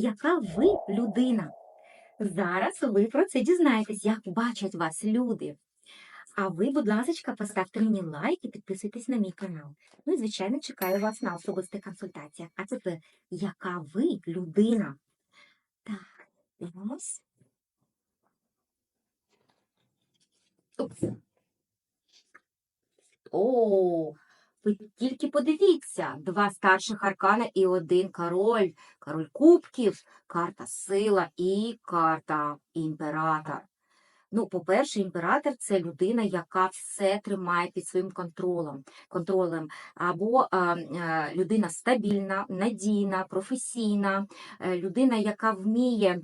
яка ви людина. Зараз ви про це дізнаєтесь, як бачать вас люди. А ви, будь ласка, поставте мені лайк і підписуйтесь на мій канал. Ну і, звичайно, чекаю вас на особистих консультаціях. А тепер, яка ви людина? Так, дивимось. Упс. О, ви тільки подивіться, два старших аркана і один король. Король кубків, карта сила і карта імператор. Ну, по-перше, імператор це людина, яка все тримає під своїм контролем. контролем. Або людина стабільна, надійна, професійна, е, людина, яка вміє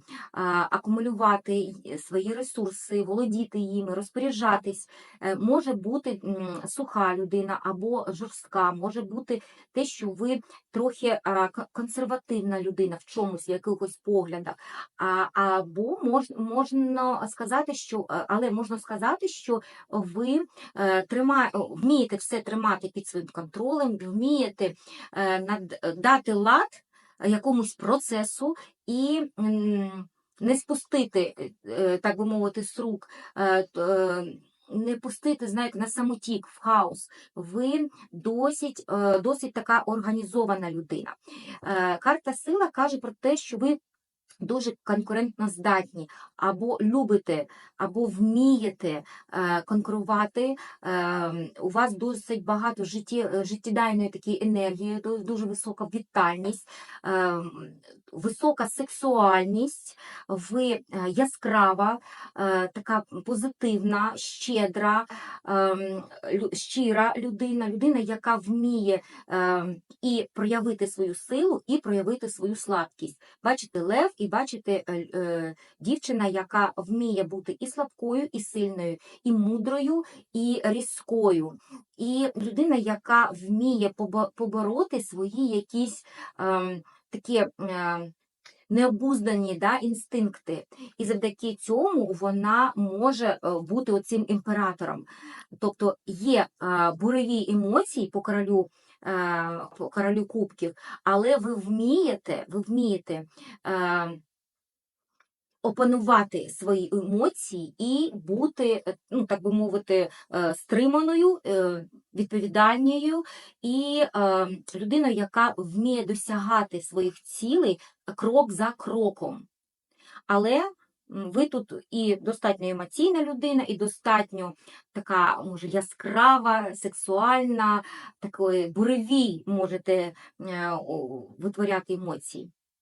акумулювати свої ресурси, володіти їми, розпоряджатись. Е, Може бути суха людина або жорстка, може бути те, що ви трохи консервативна людина в чомусь, в якихось поглядах. Або мож, можна сказати, що, е, але можна сказати, що ви е, трима, вмієте все тримати під своїм контролем, вмієте е, дати лад якомусь процесу і не спустити, е, так би мовити, з рук. Не пустити, знаєте, на самотік, в хаос. Ви досить, досить така організована людина. Карта сила каже про те, що ви дуже конкурентно здатні, або любите, або вмієте е, конкурувати. Е, у вас досить багато житті, е, життєдайної такої енергії, дуже висока вітальність, висока сексуальність, ви яскрава, така позитивна, щедра, щира людина, людина, яка вміє і проявити свою силу, і проявити свою слабкість. Бачите лев і бачите е, е, дівчина, яка вміє бути і слабкою, і сильною, і мудрою, і різкою. І людина, яка вміє побороти свої якісь ем, такі. Е, Необуздані да, інстинкти, і завдяки цьому вона може е, бути оцим імператором. Тобто є е, буреві емоції по королю, е, королю кубків, але ви вмієте, ви вмієте е, опанувати свої емоції і бути, е, ну так би мовити, е, стриманою, е, відповідальною і е, людиною, яка вміє досягати своїх цілей крок за кроком. Але ви тут і достатньо емоційна людина, і достатньо така, може, яскрава, сексуальна, такої буревій можете е, витворяти емоції.